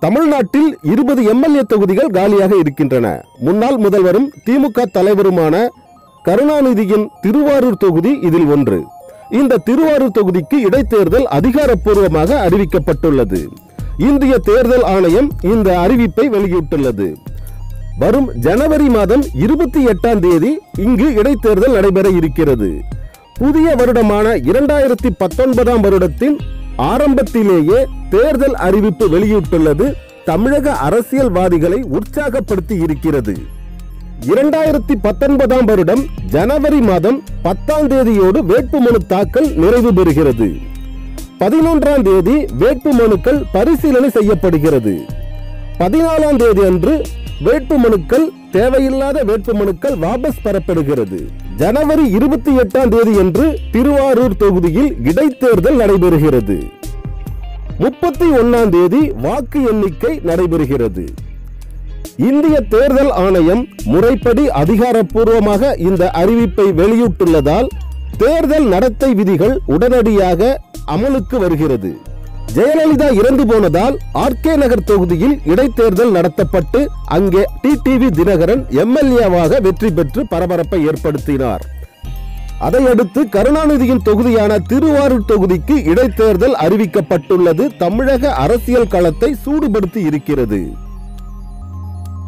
தமிழ்நாட்டில் இருபது எம்எல்ஏ தொகுதிகள் காலியாக இருக்கின்றன. முன்னாள் முதல்வரும் திமுக தலைவருமான கருணாநிதியின் திருவாரூர் தொகுதி இதில் ஒன்று. இந்த திருவாரூர் தொகுதிக்கு இடைத்தேர்தல் அதிகாரப்பூர்வமாக அறிவிக்கப்பட்டுள்ளது. இந்திய தேர்தல் ஆணையம் இந்த அறிவிப்பை வெளியிட்டுள்ளது. வரும் ஜனவரி மாதம் இருபத்தி எட்டாம் தேதி இங்கு இடைத்தேர்தல் நடைபெற இருக்கிறது. புதிய வருடமான இரண்டாயிரத்தி பத்தொன்பதாம் வருடத்தின் ஆரம்பத்திலேயே தேர்தல் அறிவிப்பு வெளியிட்டுள்ளது. தமிழக அரசியல்வாதிகளை உற்சாகப்படுத்தி இருக்கிறது. இரண்டாயிரத்தி பத்தொன்பதாம் வருடம் ஜனவரி மாதம் பத்தாம் தேதியோடு வேட்புமனு தாக்கல் நிறைவு பெறுகிறது. பதினொன்றாம் தேதி வேட்புமனுக்கள் பரிசீலனை செய்யப்படுகிறது. பதினாலாம் தேதி அன்று வேட்புமனுக்கள் தேவையில்லாத வேட்புமனுக்கள் வாபஸ் பெறப்படுகிறது. ஜனவரி இருபத்தி எட்டாம் தேதி அன்று திருவாரூர் தொகுதியில் இடைத்தேர்தல் நடைபெறுகிறது. முப்பத்தி ஒன்னாம் தேதி வாக்கு எண்ணிக்கை நடைபெறுகிறது. இந்திய தேர்தல் ஆணையம் முறைப்படி அதிகாரப்பூர்வமாக இந்த அறிவிப்பை வெளியிட்டுள்ளதால் தேர்தல் நடத்தை விதிகள் உடனடியாக அமலுக்கு வருகிறது. ஜெயலலிதா இறந்து போனதால் ஆர்கே நகர் தொகுதியில் இடைத்தேர்தல் நடத்தப்பட்டு அங்கே டிடிவி தினகரன் எம்எல்ஏவாக வெற்றி பெற்று பரபரப்பை ஏற்படுத்தினார். அதையடுத்து கருணாநிதியின் தொகுதியான திருவாரூர் தொகுதிக்கு இடைத்தேர்தல் அறிவிக்கப்பட்டுள்ளது. தமிழக அரசியல் களத்தை சூடுபடுத்தி இருக்கிறது.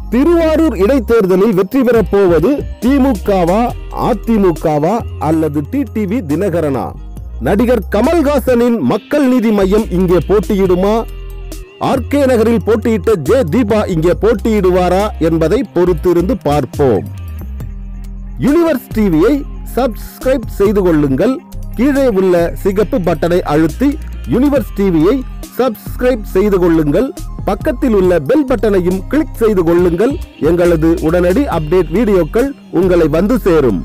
திருவாரூர் இடைத்தேர்தலில் வெற்றி பெறப் போவது திமுகவா அதிமுகவா அல்லது டிடிவி தினகரனா? நடிகர் கமல்ஹாசனின் மக்கள் நீதி மையம் இங்கே போட்டியிடுமா? ஆர்கே நகரில் போட்டியிட்ட ஜே தீபா இங்கே போட்டியிடுவாரா என்பதை பொறுத்திருந்து பார்ப்போம். யூனிவர்ஸ் டிவியை சப்ஸ்கிரைப் செய்து கொள்ளுங்கள் கீழே உள்ள சிகப்பு பட்டனை அழுத்தி யூனிவர்ஸ் டிவியை சப்ஸ்கிரைப் செய்து கொள்ளுங்கள் பக்கத்தில் உள்ள பெல் பட்டனையும் கிளிக் செய்து கொள்ளுங்கள் எங்களது உடனடி அப்டேட் வீடியோக்கள் உங்களை வந்து சேரும்.